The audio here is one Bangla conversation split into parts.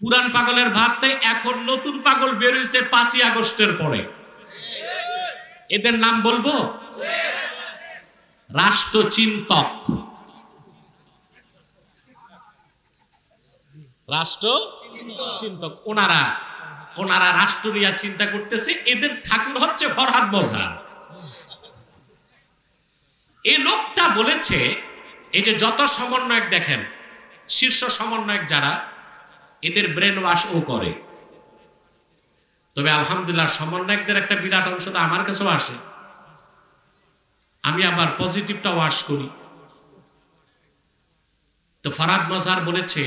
পুরান পাগলের ভাবতে এখন নতুন পাগল বের হয়েছে পাঁচই আগস্টের পরে। এদের নাম বলব? রাষ্ট্রচিন্তক। রাষ্ট্র চিন্তক ওনারা ওনারা রাষ্ট্র নিয়ে চিন্তা করতেছে, এদের ঠাকুর হচ্ছে ফরহাদ মজার। এই লোকটা বলেছে, এই যে যত সমন্বয়ক দেখেন, শীর্ষ সমন্বয়ক যারা এদের ব্রেন ওয়াশ ও করে। তবে আলহামদুলিল্লাহ সমন্বয়কদের একটা বিরাট অংশ তো আমার কাছেও আসে। আমি আবার পজিটিভটা ওয়াশ করি। তো ফরাদ মজার বলেছে,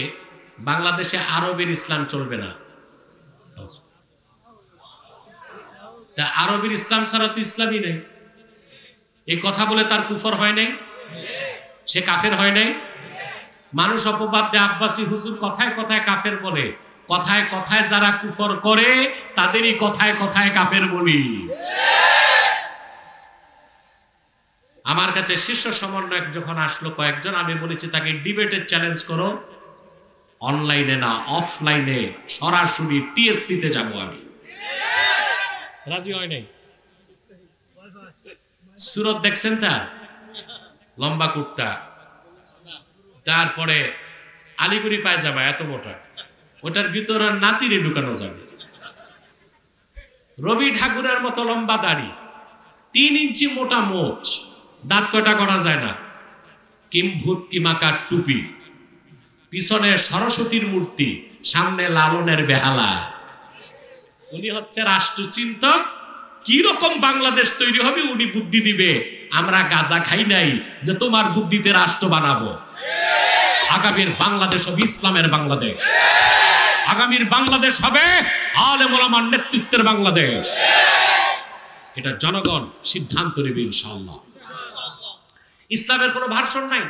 বাংলাদেশে আরবের ইসলাম চলবে না। তা আরবের ইসলাম ছাড়া তো ইসলামই নেই। এই কথা বলে তার কুফর হয় নাই? সে কাফের হয় নাই? মানুষ অপবাদ আব্বাসী হুজুর কথায় কথায় কাফের বলে। কথায় কথায় যারা কুফর করে, তাদেরই কথায় কথায় কাফের বলি। আমার কাছে শীর্ষ সমন্বয়ক যখন আসলো, কয়েকজন আমি বলেছি, তাকে ডিবেটের চ্যালেঞ্জ করো। অনলাইনে না, অফলাইনে সরাসরি টিএসসি তে যাব আমি। রাজি হয় নাই? সুরত দেখছেন তার? লম্বা কুর্তা। তারপরে আলিগুড়ি পায়জামা, এত মোটা। ওটার ভিতরে নাতিরে ঢুকানো যাবে। রবি ঠাকুরের মতো লম্বা দাড়ি, তিন ইঞ্চি মোটা মোচ, দাঁত কটা করা যায় না? কিম্ভূত কিমাকার টুপি? পিছনে সরস্বতীর মূর্তি, সামনে লালনের বেহালা। উনি হচ্ছে রাষ্ট্রচিন্তক। কি রকম বাংলাদেশ তৈরি হবে, উনি বুদ্ধি দিবে। আমরা গাজা খাই নাই যে তোমার বুদ্ধিতে রাষ্ট্র বানাবো। আগামীর বাংলাদেশ হবে ইসলামের বাংলাদেশ। আগামীর বাংলাদেশ হবে আলে মোলামার নেতৃত্বের বাংলাদেশ। এটা জনগণ সিদ্ধান্ত নেবে ইনশাল্লাহ ইসলামের কোনো ভার্সন নাই।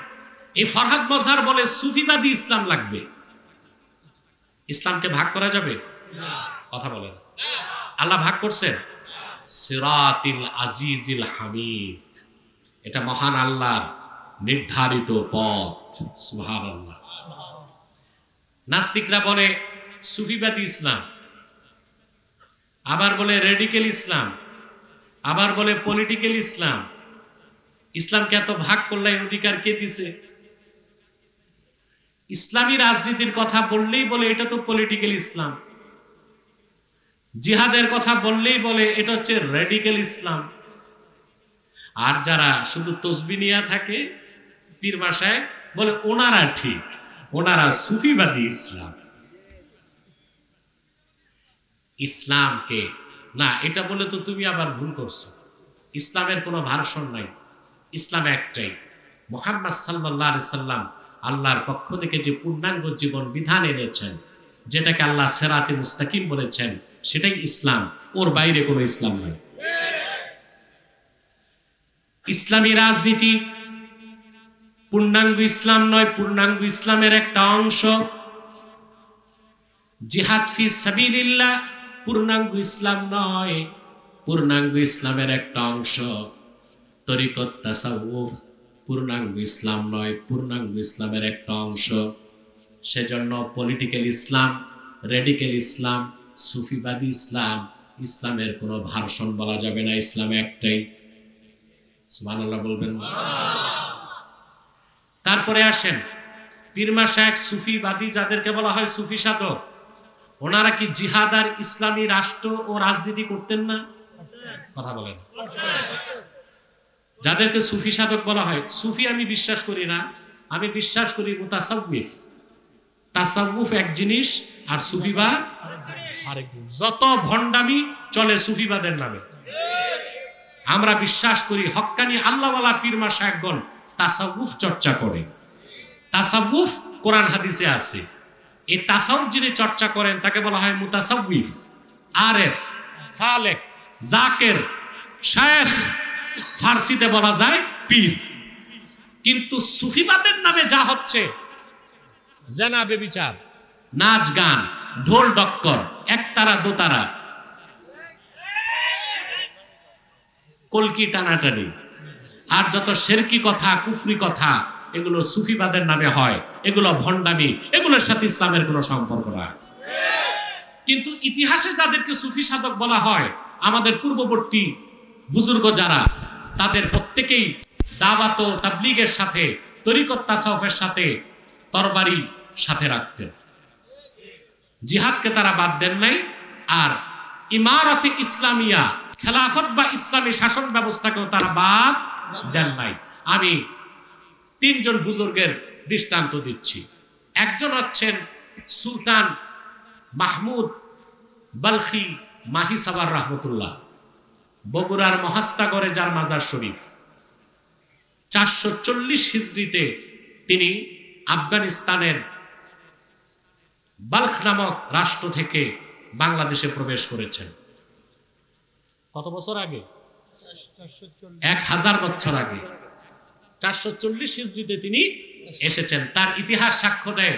এই ফরহাদ মজার বলে সুফিবাদী ইসলাম লাগবে। ইসলামকে ভাগ করা যাবে? কথা বলেন। আল্লাহ ভাগ করছেন? সিরাতিল আজিজিল হামিদ। এটা মহান আল্লাহর নির্ধারিত পথ। সুহান আল্লাহ নাস্তিকরা বলে, সুফিবাদী ইসলাম। আবার বলে রেডিকেল ইসলাম। আবার বলে পলিটিক্যাল ইসলাম। ইসলামকে এত ভাগ করলে অধিকার কে দিছে? ইসলামী রাজনীতির কথা বললেই বলে, এটা তো পলিটিক্যাল ইসলাম। জিহাদের কথা বললেই বলে, এটা হচ্ছে রেডিক্যাল ইসলাম। আর যারা শুধু তসবি নিয়ে থাকে পীর ভাষায় বলে, ওনারা ঠিক, ওনারা সুফিবাদী ইসলাম। ইসলামকে, না, এটা বলে তো তুমি আবার ভুল করছ। ইসলামের কোনো ভার্সন নাই। ইসলাম একটাই। মোহাম্মদ সাল্লাহ সাল্লাম আল্লাহর পক্ষ থেকে যে পূর্ণাঙ্গ জীবন বিধান এনেছেন, যেটাকে আল্লাহ সেরাতে মুস্তাকিম বলেছেন, সেটাই ইসলাম। ওর বাইরে কোনো ইসলাম নাই। ইসলামী রাজনীতি পূর্ণাঙ্গ ইসলাম নয়, পূর্ণাঙ্গ ইসলামের একটা অংশ। জিহাদ ফি সাবিলিল্লাহ, পূর্ণাঙ্গ ইসলাম নয়, পূর্ণাঙ্গ ইসলামের একটা অংশ। তরিকত তাসাউফ, পূর্ণাঙ্গ ইসলাম নয়, পূর্ণাঙ্গ ইসলামের একটা অংশ। সেজন্য পলিটিক্যাল ইসলাম, রেডিক্যাল ইসলাম, সুফিবাদী ইসলাম, ইসলামের কোনো ভার্সন বলা যাবে না, ইসলাম একটাই। সুবহানাল্লাহ বলবেন না? তারপরে আসেন। পীরমা শেখ সুফিবাদী যাদেরকে বলা হয় সুফি সাধক। ওনারা কি জিহাদ আর ইসলামী রাষ্ট্র ও রাজনীতি করতেন না? কথা বলেন। যাদেরকে সুফি সাধক বলা হয়, সুফি আমি বিশ্বাস করি না, আমি বিশ্বাস করি মুতাসাউফ। তাসাউফ এক জিনিস আর সুফিবাদ আরেক জিনিস। যত ভণ্ডামি চলে সুফিবাদের নামে। আমরা বিশ্বাস করি হক্কানি আল্লাহওয়ালা পীরমা সাহেবগণ তাসাউফ চর্চা করে। তাসাউফ কোরআন হাদিসে আছে। এই তাসাউফ যিনি চর্চা করেন, তাকে বলা হয় মুতাসাউফ, আরেফ সালেক জাকের শেখ ফার্সিতে বলা যায় পীর। কিন্তু সুফিবাদের নামে যা হচ্ছে, জেনা বেবিচার, নাচ গান, ঢোল ডক্কর, একতারা দোতারা, কলকি টানাটানি। আর যত শেরকি কথা, কুফরি কথা, এগুলো সুফিবাদের নামে হয়, এগুলো ভণ্ডামি, এগুলোর সাথে ইসলামের কোনো সম্পর্ক না। কিন্তু ইতিহাসে যাদেরকে সুফি সাধক বলা হয়, আমাদের পূর্ববর্তী বুজুর্গ যারা, তাদের প্রত্যেকেই ও তাবলিগের সাথে, তরিকত তাসাউফের সাথে তরবারি সাথে রাখতেন। জিহাদকে তারা বাদ দেন নাই, আর ইমারতে ইসলামিয়া, খেলাফত বা ইসলামী শাসন ব্যবস্থাকেও তারা বাদ দেন নাই। আমি তিনজন বুজুর্গের দৃষ্টান্ত দিচ্ছি। একজন হচ্ছেন সুলতান মাহমুদ বালখি মাহি সাবার রহমতুল্লাহ, বগুড়ার মহাস্তাগরে যার মাজার শরীফ। চারশো চল্লিশ হিজড়িতে তিনি আফগানিস্তানের বালখ নামক রাষ্ট্র থেকে বাংলাদেশে প্রবেশ করেছেন। কত বছর আগে? এক হাজার বছর আগে, চারশো চল্লিশ হিজড়িতে তিনি এসেছেন। তার ইতিহাস সাক্ষ্য দেয়,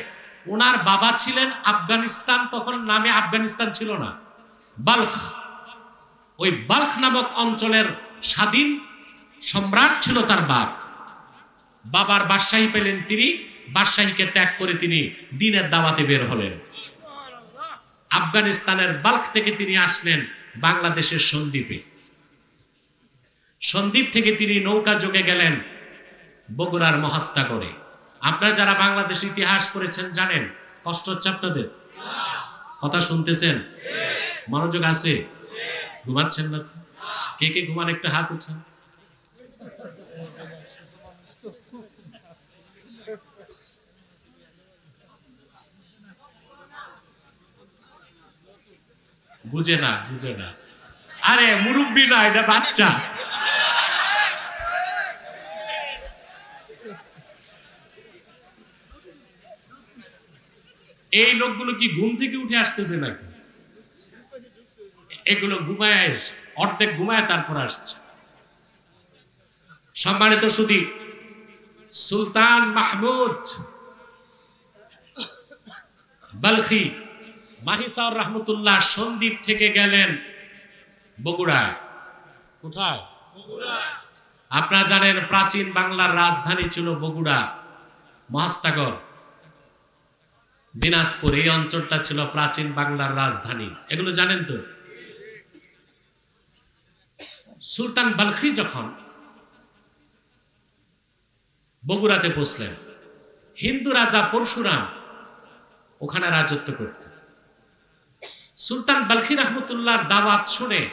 ওনার বাবা ছিলেন আফগানিস্তান, তখন নামে আফগানিস্তান ছিল না। বালখ, ওই বালখ নামক অঞ্চলের স্বাধীন সম্রাট ছিল তার বাপ। বাবার বাদশাহী পেলেন তিনি, বাদশাহীকে ত্যাগ করে তিনি দিনের দাওয়াতে বের হলেন। আফগানিস্তানের বাল্ক থেকে তিনি আসলেন বাংলাদেশের সন্দ্বীপে। সন্দ্বীপ থেকে তিনি নৌকা যোগে গেলেন বগুড়ার মহাস্তা করে আপনারা যারা বাংলাদেশ ইতিহাস পড়েছেন জানেন, কষ্ট হচ্ছে আপনাদের? কথা শুনতেছেন? মনোযোগ আছে? ঘুমাচ্ছেন না তো? কে কে ঘুমান? একটা হাত উঠান। বুঝে না বুঝে না। আরে, মুরব্বী না, এটা বাচ্চা এই লোকগুলো কি ঘুম থেকে উঠে আসতেছে নাকি? এগুলো ঘুমায়, অর্ধেক ঘুমায়, তারপর আসছে। সম্মানিত সুদী, সুলতান মাহমুদ বালখি মাহিসাউর রহমতুল্লাহ সন্দ্বীপ থেকে গেলেন বগুড়া কোথায়? আপনারা জানেন প্রাচীন বাংলার রাজধানী ছিল বগুড়া মহাস্তাগর দিনাজপুর, এই অঞ্চলটা ছিল প্রাচীন বাংলার রাজধানী। এগুলো জানেন তো? সুলতান বালখি যখন বগুড়াতে পৌঁছলেন হিন্দু রাজা পরশুরাম ওখানে রাজত্ব করত সুলতান বালখি রহমতুল্লাহর দাওয়াত শুনে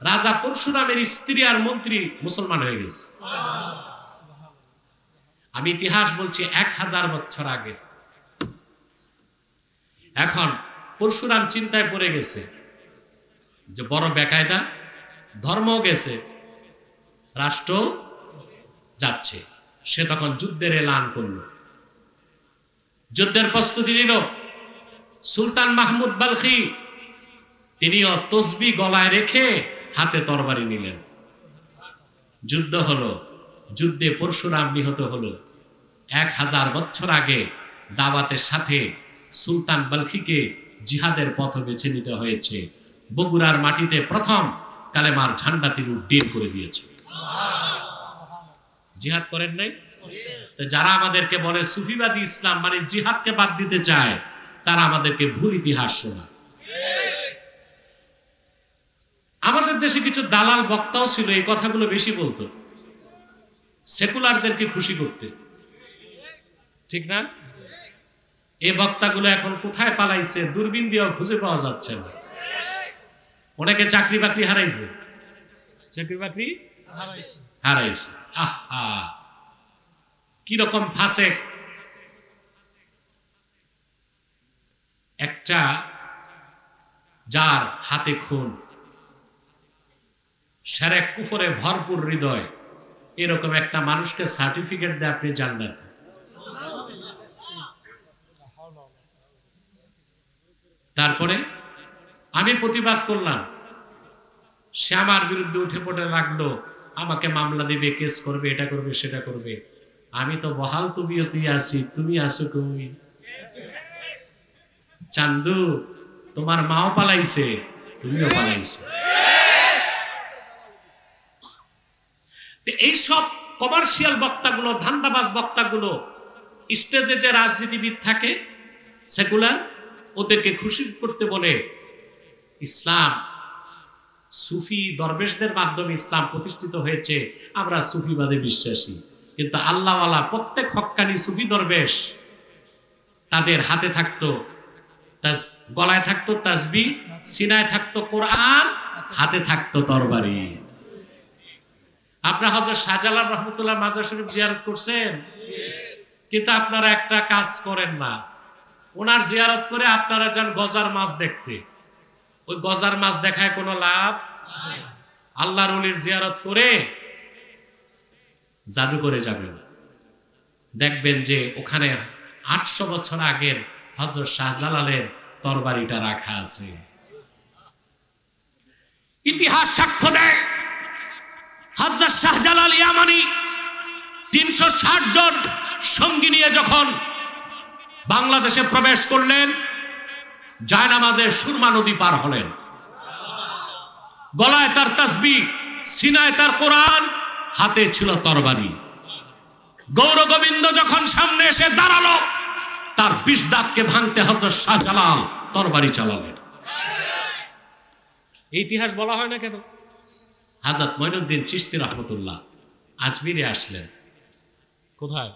রাজা পরশুরামের স্ত্রী আর মন্ত্রী মুসলমান হয়ে গেছে। আমি ইতিহাস বলছি এক হাজার বছর আগে। এখন পরশুরাম চিন্তায় পড়ে গেছে যে বড় বেকায়দা ধর্ম গেছে রাষ্ট্র যাচ্ছে। সে তখন যুদ্ধের এলান করল। যুদ্ধের প্রস্তুতি নিল সুলতান মাহমুদ বালখি। তিনিও তসবি গলায় রেখে হাতে তরবারি নিলেন। যুদ্ধ হলো, যুদ্ধে পরশুরাম নিহত হলো। এক হাজার বছর আগে দাওয়াতের সাথে সুলতান বালখিকে জিহাদের পথ বেছে নিতে হয়েছে। বগুড়ার মাটিতে প্রথম কালেমার ঝান্ডা তিনি উড্ডীন করে দিয়েছে। জিহাদ করেন নাই? যারা আমাদেরকে বলে সুফিবাদী ইসলাম মানে জিহাদকে বাদ দিতে চায়, তারা আমাদেরকে ভুল ইতিহাস শোনা আমাদের দেশে কিছু দালাল বক্তাও ছিল, এই কথাগুলো বেশি বলতো। সেকুলারদেরকে খুশি করতে। ঠিক না? এই বক্তাগুলো এখন কোথায় পালাইছে? দূরবীন দিয়েও খুঁজে পাওয়া যাচ্ছে না। অনেকে চাকরি বাকরি হারাইছে। চাকরি বাকরি হারাইছে। আহা! কীরকম ফাঁসে? একটা যার হাতে খুন। সেরেক কুফরে ভরপুর হৃদয়। এরকম একটা মানুষকে সার্টিফিকেট দেয় আপনি জান্নাত তারপরে আমি প্রতিবাদ করলাম। সে আমার বিরুদ্ধে উঠে পড়ে লাগল আমাকে মামলা দিবে, কেস করবে, এটা করবে, সেটা করবে। আমি তো বহাল তুমিও আছি, তুমি আসো কই? চান্দু, তোমার মাও পালাইছে, তুমিও পালাইছো। এইসব কমার্শিয়াল বক্তাগুলো, ধান্দাবাজ বক্তাগুলো স্টেজে যে রাজনীতিবিদ থাকে সেগুলার ওদেরকে খুশি করতে বলে ইসলাম, সুফি দরবেশদের মাধ্যমে ইসলাম প্রতিষ্ঠিত হয়েছে। আমরা সুফিবাদে বিশ্বাসী। কিন্তু আল্লাহওয়ালা প্রত্যেক হক্কানি সুফি দরবেশ, তাদের হাতে থাকতো গলায় থাকতো তাসবি সিনায় থাকতো কোরআন, হাতে থাকতো তরবারি। আপনারা হজরত শাহজালাল রহমতুল্লাহ মাজার শরীফ জিয়ারত করছেন? কিন্তু আপনারা একটা কাজ করেন না। ওনার জিয়ারত করে আপনারা যান গজার মাছ দেখতে। ওই গজার মাছ দেখায় কোনো লাভ? আল্লাহর অলির জিয়ারত করে জাদু করে যাবেন। দেখবেন যে ওখানে আটশো বছর আগের হজরত শাহজালালের তরবারিটা রাখা আছে। ইতিহাস সাক্ষ্য দেয় হজরত শাহজালাল ইয়ামানি তিনশো ষাট জন সঙ্গী নিয়ে যখন বাংলাদেশে প্রবেশ করলেন জায়নামাজে সুরমা নদী পার হলেন। গলায় তার তাসবি সিনায় তার কোরআন হাতে ছিল তরবারি। গৌর গোবিন্দ যখন সামনে এসে দাঁড়াল তার বিষ দাগকে ভাঙতে হজরত শাহজালাল তরবারি চালালেন। ইতিহাস বলা হয় না কেন? হাজরত মঈনুদ্দিন চিশতি রহমতুল্লাহ আজমিরে আসলেন। কোথায়?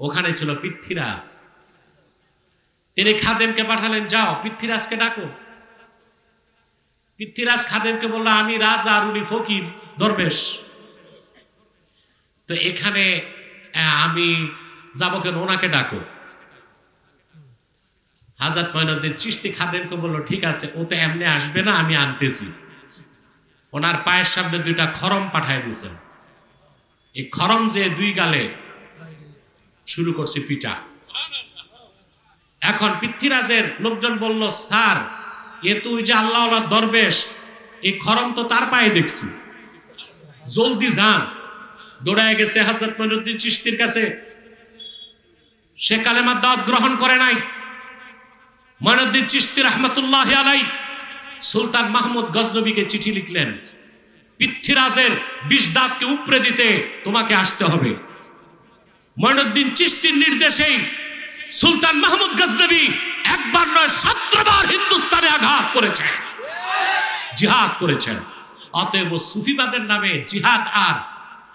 ওখানে ছিল পৃথ্বীরাজ। তিনি খাদেমকে পাঠালেন, যাও, পৃথ্বীরাজকে ডাকো। পৃথ্বীরাজ খাদেমকে বলল, আমি রাজা উনি ফকির, দরবেশ। তো এখানে আমি যাব কেন? ওনাকে ডাকো। হাজাত ময়নুদ্দিন চিস্তি খাদেমকে বলল, ঠিক আছে, ও তো এমনি আসবে না, আমি আনতেছি। ওনার পায়ের সামনে দুইটা খরম পাঠায় দিয়েছেন। এই খরম যে দুই গালে শুরু করছে পিটা এখন পৃথ্বীরাজের লোকজন বলল, স্যার, এ তুই যে আল্লাহ দরবেশ, এই খরম তো তার পায়ে দেখছি। জলদি যান। দৌড়ায় গেছে হাজরত মইনুদ্দিন চিস্তির কাছে। সে কালেমার দাওয়াত গ্রহণ করে নাই। মইনুদ্দিন চিস্তি রহমতুল্লাহ আলাই সুলতান মাহমুদ গজনবীকে চিঠি লিখলেন, পৃথ্বীরাজের বিষ দাঁতকে উপড়ে দিতে তোমাকে আসতে হবে। মইনুদ্দিন চিস্তির নির্দেশেই সুলতান মাহমুদ গজনবী একবার নয়, সতেরোবার হিন্দুস্তানে আঘাত করেছেন। জিহাদ করেছেন। অতএব সুফিবাদের নামে জিহাদ আর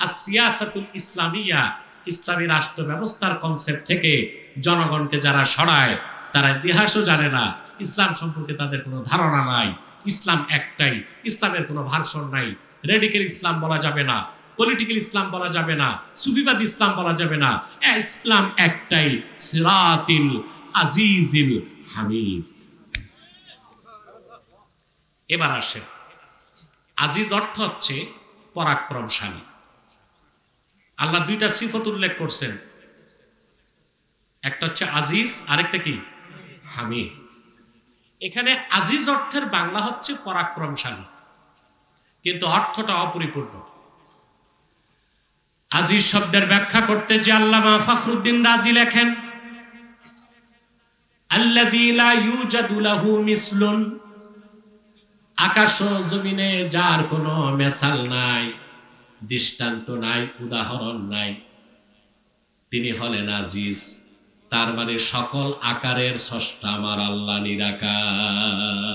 সিয়াসাতুল ইসলামিয়া, ইসলামী রাষ্ট্র ব্যবস্থার কনসেপ্ট থেকে জনগণকে যারা সরায়, তারা ইতিহাসও জানে না। ইসলাম সম্পর্কে তাদের কোনো ধারণা নাই। ইসলাম একটাই। ইসলামের কোনো ভার্সন নাই। রেডিক্যাল ইসলাম বলা যাবে না। পলিটিক্যাল ইসলাম বলা যাবে না সুফিবাদ ইসলাম বলা যাবে না। ইসলাম একটাই, সিরাতিল আজিজিল হামিদ। এবার আসেন। আজিজ অর্থ হচ্ছে পরাক্রমশালী। আল্লাহ দুইটা সিফত উল্লেখ করছেন। একটা হচ্ছে আজিজ, আরেকটা কি? হামিদ। এখানে আজিজ অর্থের বাংলা হচ্ছে পরাক্রমশালী। কিন্তু অর্থটা অপরিপূর্ণ। আজিজ শব্দের ব্যাখ্যা করতে যে আল্লামা ফখরুদ্দিন রাজি লেখেন আকাশ জমিনে যার কোনো মেসাল নাই, দৃষ্টান্ত নাই, উদাহরণ নাই। তিনি হলেন আজিজ। তার মানে সকল আকারের স্রষ্টা আমার আল্লাহ নিরাকার।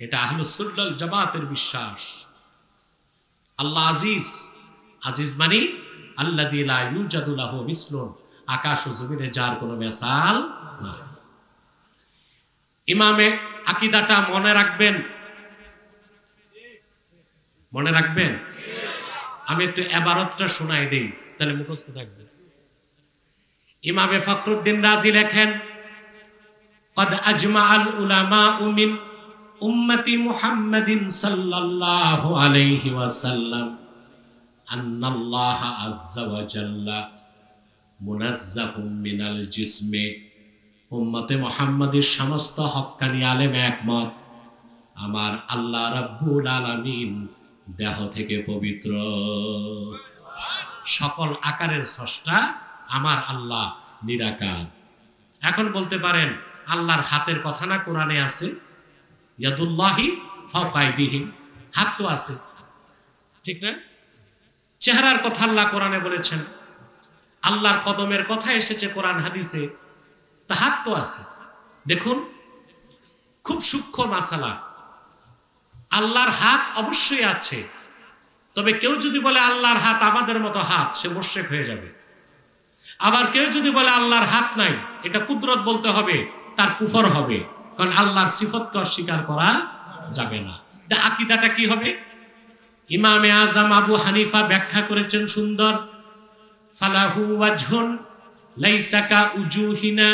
এটা আহলুসুল্লাল জামাতের বিশ্বাস। আল্লাহ আজিজ আজিজ মানে আল্লাহ দিলা ইউজাদুল্লাহ মিসলুন আকাশ ও জমিনে যার কোনো মেসাল নাই ইমামে আকিদাটা মনে রাখবেন মনে রাখবেন আমি একটু এবারতটা শোনাই দিই তাহলে মুখস্থ থাকবে ইমামে ফখরুদ্দিন রাজি লেখেন قد أجمع العلماء من উম্মতি মুহাম্মাদিন সাল্লাল্লাহু আলাইহি ওয়াসাল্লাম আন্নাল্লাহ আযজা ওয়া জাল্লা মুনাজ্জাহুম মিনাল জিসমে। উম্মতে মুহাম্মাদের সমস্ত হক্কানি আলেম একমত। আমার আল্লাহ রাব্বুল আলামিন দেহ থেকে পবিত্র। সকল আকারের স্রষ্টা আমার আল্লাহ নিরাকার। এখন বলতে পারেন, আল্লাহর হাতের কথা না কোরআনে আছে? ইয়াদুল্লাহি ফাওকাইদিহিম হাত তো আছে। ঠিক না? চেহারার কথা আল্লাহ কোরআনে বলেছেন। আল্লাহর কদমের কথা এসেছে কোরআন হাদিসে। তা হাত তো আছে। দেখুন, খুব সূক্ষ্ম মাসালা। আল্লাহর হাত অবশ্যই আছে। তবে কেউ যদি বলে আল্লাহর হাত আমাদের মতো হাত, সে মোশেক হয়ে যাবে। আবার কেউ যদি বলে আল্লাহর হাত নাই, এটা কুদরত বলতে হবে, তার কুফর হবে। কারণ আল্লাহর সিফতকে অস্বীকার করা যাবে না। আকিদাটা কি হবে? ইমামে আজম আবু হানিফা ব্যাখ্যা করেছেন সুন্দর। ফালাহু ওয়াজহুন লাইসাকা উজুহিনা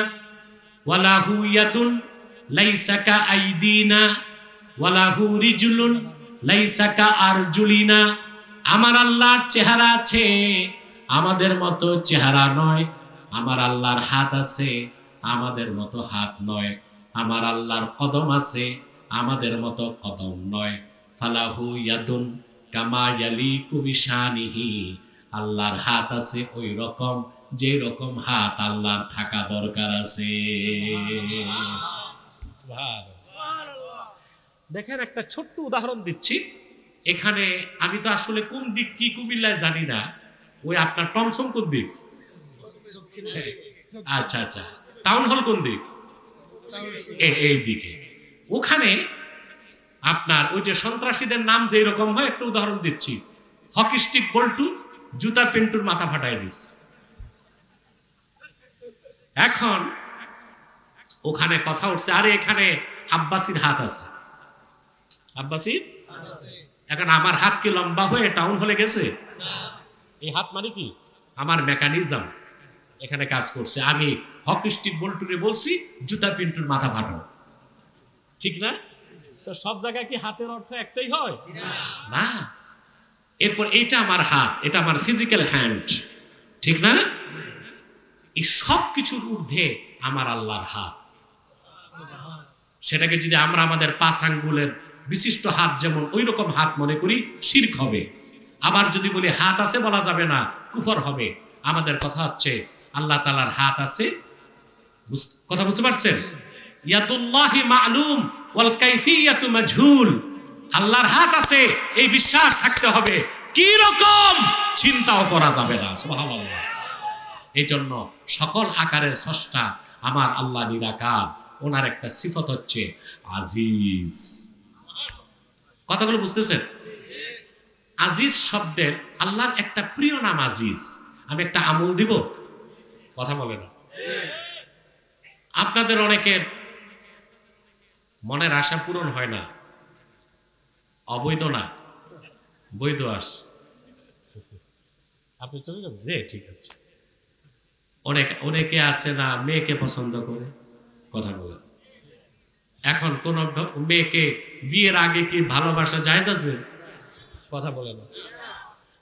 ওয়ালাহু ইয়াদুন লাইসাকা আইদিনা ওয়ালাহু রিজুলুন লাইসাকা আরজুলিনা। আমার আল্লাহর চেহারা আছে, আমাদের মতো চেহারা নয়। আমার আল্লাহর হাত আছে, আমাদের মতো হাত নয়। আমার আল্লাহর কদম আছে আমাদের মতো কদম নয়। ফালাহু ইয়াদুন কামা ইয়ালি কুবিশানিহি আল্লাহর হাত আছে ওই রকম যে রকম হাত আল্লাহর থাকা দরকার আছে। দেখেন একটা ছোট্ট উদাহরণ দিচ্ছি। এখানে আমি তো আসলে কোন দিক কি কুমিল্লায় জানি না। ওই আপনার টমসম কোন দিক? আচ্ছা আচ্ছা। টাউন হল কোন দিক? এই দিকে। ওখানে আপনার ওই যে সন্ত্রাসীদের নাম যে রকম হয়, একটা উদাহরণ দিচ্ছি। হকি স্টিক বল্টু জুতা পেন্টুর মাথা ফাটাই দিস। এখন ওখানে কথা উঠছে, আরে এখানে আব্বাসির হাত আছে। আব্বাসির? এখন আমার হাত কি লম্বা হয়ে টাউন হলে গেছে? এই হাত মানে কি? আমার মেকানিজম এখানে কাজ করছে। আমি হকি স্টিক বল্টুরে বলছি, জুতা পিন্টুর মাথা ফাটাও। ঠিক না? তো সব জায়গায় কি হাতের অর্থ একটাই হয়? না। এরপর এইটা আমার হাত, এটা আমার ফিজিক্যাল হ্যান্ড ঠিক না? এই সব কিছুর ঊর্ধ্বে আমার আল্লাহর হাত। সেটাকে যদি আমরা আমাদের পাঁচ আঙ্গুলের বিশিষ্ট হাত যেমন ওই রকম হাত মনে করি, শির্ক হবে। আবার যদি বলি হাত আছে বলা যাবে না, কুফর হবে। আমাদের কথা হচ্ছে, আল্লাহ তালার হাত আছে কথা বুঝতে পারছেন? ইয়াতুল্লাহি মালুম ওয়াল কাইফিয়াতু মাজহুল। আল্লাহর হাত আছে, এই বিশ্বাস থাকতে হবে। কি রকম? চিন্তাও করা যাবে না, সুবহানাল্লাহ। এই জন্য সকল আকারের স্রষ্টা আমার আল্লাহ নিরাকার। ওনার একটা সিফত হচ্ছে আজিজ। কথাগুলো বুঝতেছেন? আজিজ শব্দের আল্লাহর একটা প্রিয় নাম আজিজ। আমি একটা আমল দিব? কথা বলে না। আপনাদের অনেকের মনের আশা পূরণ হয় না। অবৈধ না। বৈধ আস। আপনি চলে যাবেন? রে ঠিক আছে। অনেক অনেকে আছে না মেয়েকে পছন্দ করে। কথা বলে। এখন কোন মেয়েকে বিয়ের আগে কি ভালোবাসা জায়েজ আছে? কথা বলে না।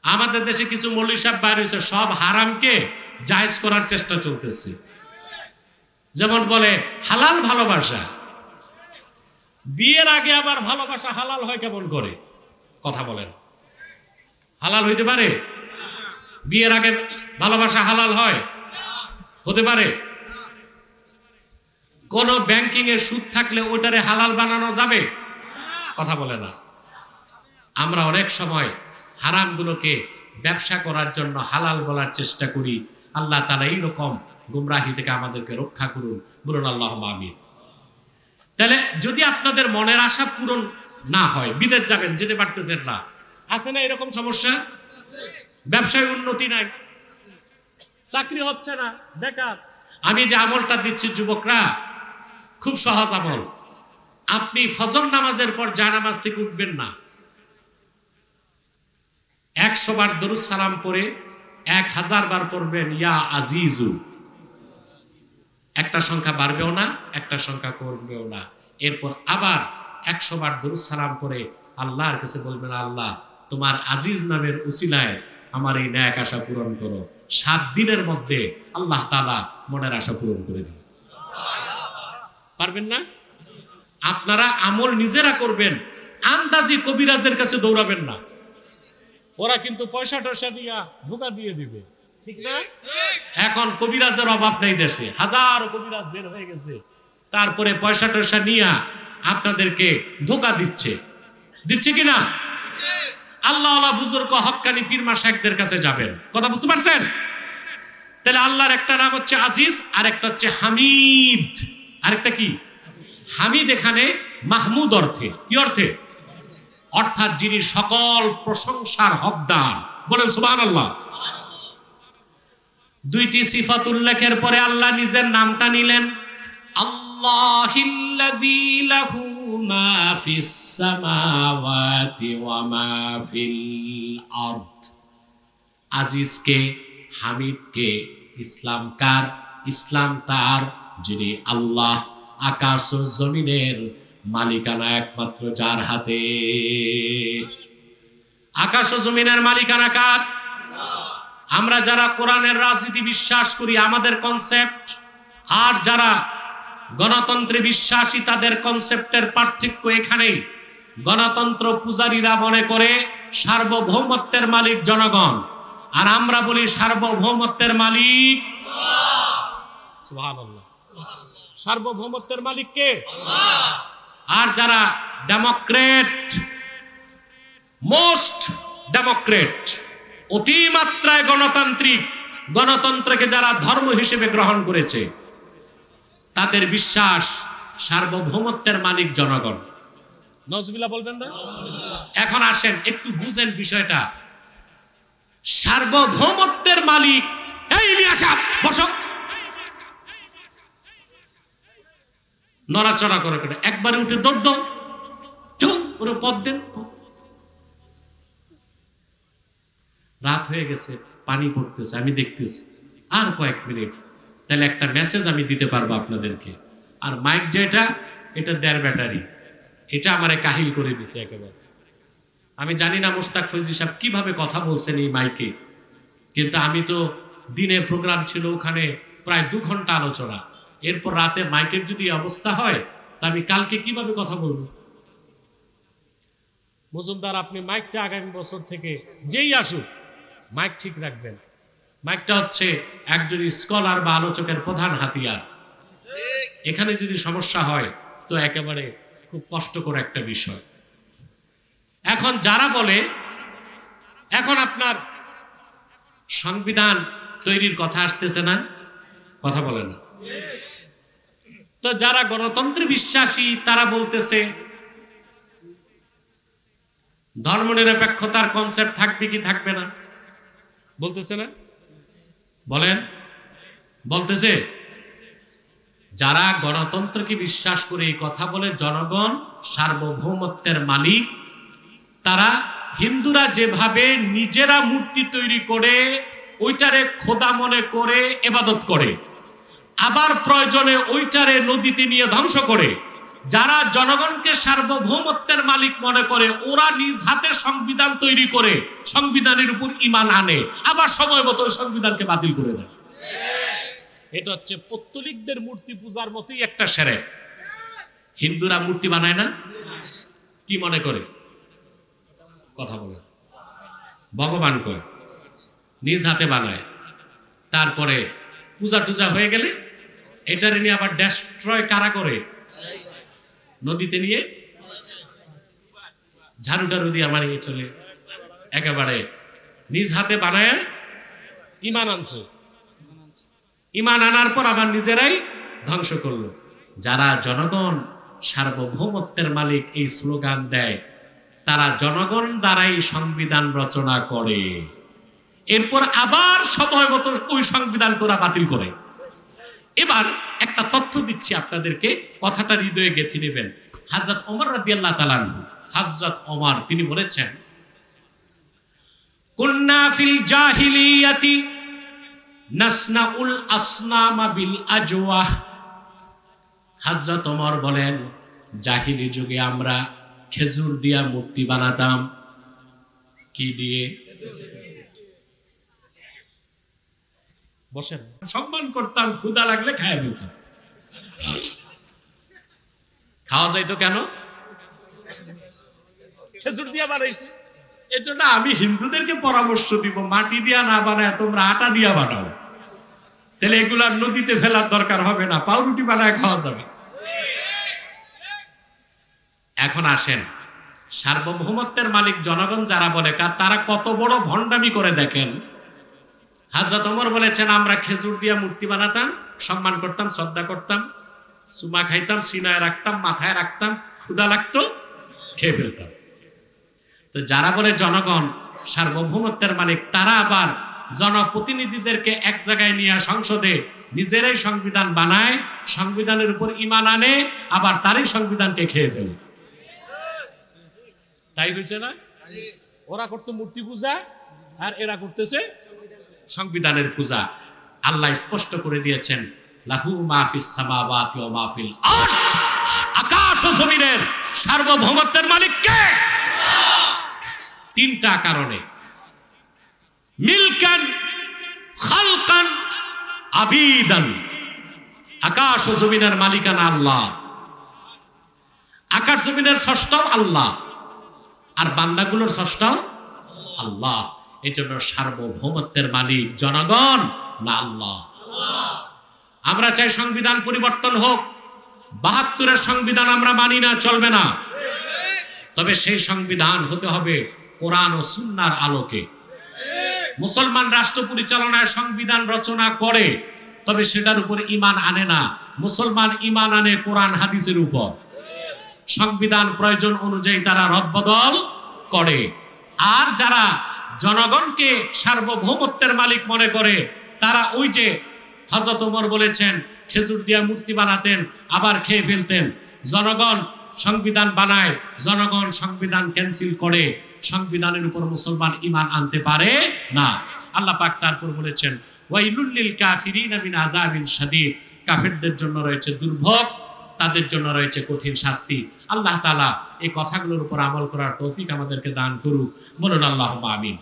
আমাদের দেশে কিছু মৌলী সাহেব বাইর হয়েছে সব হারামকে জায়েজ করার চেষ্টা চলতেছে। যেমন বলে, হালাল ভালোবাসা। বিয়ের আগে আবার ভালোবাসা হালাল হয় কেমন করে? কথা বলেন। হালাল হইতে পারে? বিয়ের আগে ভালোবাসা হালাল হয়? হতে পারে। কোন ব্যাংকিং এর সুদ থাকলে ওটারে হালাল বানানো যাবে? কথা বলে না। আমরা অনেক সময় হারামগুলোকে ব্যবসা করার জন্য হালাল বলার চেষ্টা করি। আল্লাহ তালা এইরকম গুমরাহি থেকে আমাদেরকে রক্ষা করুন। বলুন আল্লাহ আমিন। তাহলে যদি আপনাদের মনের আশা পূরণ না হয়, বিদেশ যাবেন, যেতে পারতেছেন না, আছে না এরকম সমস্যা? ব্যবসায় উন্নতি নাই। চাকরি হচ্ছে না, বেকার। আমি যে আমলটা দিচ্ছি যুবকরা, খুব সহজ আমল। আপনি ফজর নামাজের পর জানামাজ থেকে উঠবেন না। একশো বার দরুদ সালাম পরে এক হাজার বার পড়বেন, ইয়া আজিজু। একটা সংখ্যা বাড়বেও না, একটা সংখ্যা করবেও না। এরপর আবার একশো বার দরুদ সালাম করে আল্লাহর কাছে বলবেন, আল্লাহ, তোমার আজিজ নামের উসিলায় আমার এই ন্যাক আশা পূরণ করো। সাত দিনের মধ্যে আল্লাহ তালা মনের আশা পূরণ করে দিন পারবেন না? আপনারা আমল নিজেরা করবেন, আন্দাজি কবিরাজের কাছে দৌড়াবেন না। ওরা কিন্তু পয়সা টয়সা দিয়া ধোকা দিয়ে দিবে। ঠিক না? এখন কবিরাজের অভাব নেই দেশে। হাজার কবিরাজ বের হয়ে গেছে। তারপরে পয়সা টয়সা নিয়ে আপনাদেরকে ধোকা দিচ্ছে। দিচ্ছে কিনা আল্লাহ আল্লাহ বুজুর্গ হক্কানি পীরমা শেখদের কাছে যাবেন। কথা বুঝতে পারছেন? তাহলে আল্লাহর একটা নাম হচ্ছে আজিজ আর একটা হচ্ছে হামিদ। আরেকটা কি? হামিদ এখানে মাহমুদ অর্থে। কি অর্থে? অর্থাৎ যিনি সকল প্রশংসার হকদার। বলেন সুবাহ আল্লাহ দুইটি সিফাত উল্লেখের পরে আল্লাহ নিজের নামটা নিলেন। আল্লাহিল্লাযী লাহু মা ফিস সামাওয়াতি ওয়া মা ফিল আরদ। আজিজকে, হামিদকে, ইসলাম কার? ইসলাম তার, যিনি আল্লাহ আকাশ ও জমিনের মালিকানা একমাত্র যার হাতে। আকাশ ও জমিনের মালিকানা কার? আমরা যারা কোরআনের রাজনীতি বিশ্বাস করি, আমাদের কনসেপ্ট আর যারা গণতন্ত্রে বিশ্বাসী, তাদের কনসেপ্টের পার্থক্য এখানেই। গণতন্ত্র পূজারীরা মনে করে সার্বভৌমত্বের মালিক জনগণ। আর আমরা বলি সার্বভৌমত্বের মালিক সার্বভৌমত্বের মালিক কে? আর যারা ডেমোক্রেট, মোস্ট ডেমোক্রেট অতিমাত্রায় গণতান্ত্রিক। গণতন্ত্রকে যারা ধর্ম হিসেবে গ্রহণ করেছে, তাদের বিশ্বাস সার্বভৌমত্বের মালিক জনগণ। নজবিলা বলবেন না? এখন আসেন, একটু বুঝেন বিষয়টা। সার্বভৌমত্বের মালিক, এই বসো। নড়াচড়া করে করে একবারে উঠে দৌড় করে পথ দেন। রাত হয়ে গেছে, পানি পড়তেছে, আমি দেখতেছি। আর কয়েক মিনিট, তাহলে একটা মেসেজ আমি দিতে পারব আপনাদেরকে। আর মাইক যেটা এটা দেড় ব্যাটারি। এটা আমারে কাহিল করে দিছে একেবারে। আমি জানি না মুস্তাক ফৈজি সাহেব কীভাবে কথা বলছেন এই মাইকে কিন্তু আমি তো দিনের প্রোগ্রাম ছিল ওখানে প্রায় দু ঘণ্টা আলোচনা। এরপর রাতে মাইকের যদি অবস্থা হয়, তা আমি কালকে কীভাবে কথা বলব? মজুমদার, আপনি মাইকটা আগামী বছর থেকে যেই আসুক মাইক ঠিক রাখবেন। মাইকটা হচ্ছে একজন স্কলার বা আলোচকের প্রধান হাতিয়ার। এখানে যদি সমস্যা হয়, তো একেবারে খুব কষ্টকর একটা বিষয়। এখন যারা বলে, এখন আপনার সংবিধান তৈরির কথা আসতেছে না, কথা বলে না। তো যারা গণতন্ত্রে বিশ্বাসী, তারা বলতেছে, ধর্মনিরপেক্ষতার কনসেপ্ট থাকবে কি থাকবে না। বলতেছে না? বলেন। বলতেছে, যারা গণতন্ত্রকে বিশ্বাস করে এই কথা বলে জনগণ, সার্বভৌমত্বের মালিক, তারা হিন্দুরা যেভাবে নিজেরা মূর্তি তৈরি করে, ওইটারে খোদা মনে করে, এবাদত করে, আবার প্রয়োজনে ওইটারে নদীতে নিয়ে ধ্বংস করে যারা জনগণকে সার্বভৌমত্বের মালিক মনে করে, ওরা নিজ হাতে সংবিধান তৈরি করে, সংবিধানের উপর ইমান আনে। আবার সময় মতো সংবিধানকে বাতিল করে দেয়। এটা হচ্ছে পত্তলিকদের মূর্তি পূজার মতোই একটা সেরে। হিন্দুরা মূর্তি বানায় না? কি মনে করে? কথা বলে। ভগবান কয়, নিজ হাতে বানায়। তারপরে পূজা টুজা হয়ে গেলে এটারে নিয়ে আবার ডেস্ট্রয় কারা করে? নদীতে নিয়ে ঝাড়ু টাড়ু দিয়ে আমার চলে একেবারে নিজ হাতে বানায় ইমান আনছে। ইমান আনার পর আবার নিজেরাই ধ্বংস করল। যারা জনগণ সার্বভৌমত্বের মালিক এই স্লোগান দেয়, তারা জনগণ দ্বারাই সংবিধান রচনা করে। এরপর আবার সময় মতো ওই সংবিধান করা বাতিল করে। এবার একটা তথ্য দিচ্ছি আপনাদেরকে, কথাটা হৃদয়ে গেঁথে নেবেন। হাজরত ওমর রাদিয়াল্লাহু তাআলা হাজরত ওমর, তিনি বলেছেন, কুন্না ফিল জাহিলিয়াতি নাসনাউল আসনামা বিল আজওয়াহ। হাজরত ওমর বলেন, জাহিলি যুগে আমরা খেজুর দিয়া মূর্তি বানাতাম। কি দিয়ে? বসেন। সম্মান করতাম ক্ষুদা লাগলে খায়। ফেলতাম খাওয়া যাইতো কেন? খেজুর দিয়া বানাইছি। এর জন্য আমি হিন্দুদেরকে পরামর্শ দিব মাটি দিয়া না বানায় তোমরা আটা দিয়া বানাও। তাহলে এগুলা নদীতে ফেলার দরকার হবে না পাউরুটি বানায় খাওয়া যাবে। এখন আসেন। সার্বভৌমত্বের মালিক জনগণ যারা বলে তারা কত বড় ভণ্ডামি করে দেখেন। হাজরত ওমর বলেছেন, আমরা খেজুর দিয়ে মূর্তি বানাতাম, সম্মান করতাম, শ্রদ্ধা করতাম সুমা খাইতাম, সিনায় রাখতাম, মাথায় রাখতাম ক্ষুদা লাগতো, খেয়ে ফেলতাম। তো যারা বলে জনগণ, সার্বভৌমত্বের মালিক, তারা আবার জনপ্রতিনিধিদেরকে এক জায়গায় নিয়ে সংসদে নিজেরাই সংবিধান বানায়, সংবিধানের উপর ইমান আনে, আবার তারই সংবিধানকে খেয়ে ফেলে। তাই হয়েছে না? ওরা করতো মূর্তি পূজা, আর এরা করতেছে সংবিধানের পূজা আল্লাহ স্পষ্ট করে দিয়েছেন, লাহু মাহফিস সামাওয়াতি ওয়া মাহফিল আরদ। আকাশ ও জমিনের সার্বভৌমত্বের মালিক কে? তিনটা কারণে। মিলকান, খালকান, আবিদান। আকাশ ও জমিনের মালিকানা আল্লাহ। আকাশ জমিনের ষষ্ঠাও আল্লাহ। আর বান্দাগুলোর ষষ্ঠাও আল্লাহ। এই জন্য সার্বভৌমত্বের মালিক জনগণ না আল্লাহ। আমরা চাই সংবিধান পরিবর্তন হোক। বাহাত্তরের সংবিধান আমরা মানি না, চলবে না। তবে সেই সংবিধান হতে হবে কোরআন ও সুন্নার আলোকে। মুসলমান রাষ্ট্র পরিচালনায় সংবিধান রচনা করে, তবে সেটার উপর ইমান আনে না। মুসলমান ইমান আনে কোরআন হাদিসের উপর। সংবিধান প্রয়োজন অনুযায়ী তারা রদবদল করে। আর যারা জনগণকে সার্বভৌমত্বের মালিক মনে করে তারা ওই যে হজরত ওমর বলেছেন, খেজুর দিয়া মূর্তি বানাতেন, আবার খেয়ে ফেলতেন। জনগণ সংবিধান বানায়, জনগণ সংবিধান ক্যান্সেল করে, সংবিধানের উপর মুসলমান ইমান আনতে পারে না। আল্লাহ পাক তারপর বলেছেন ওয়াইলুল্লিল কাফিরিনা মিন আযাবিন শাদীদ। কাফেরদের জন্য রয়েছে দুর্ভোগ, তাদের জন্য রয়েছে কঠিন শাস্তি। আল্লাহ তাআলা এই কথাগুলোর উপর আমল করার তৌফিক আমাদেরকে দান করুক। বলুন আল্লাহ আমিন।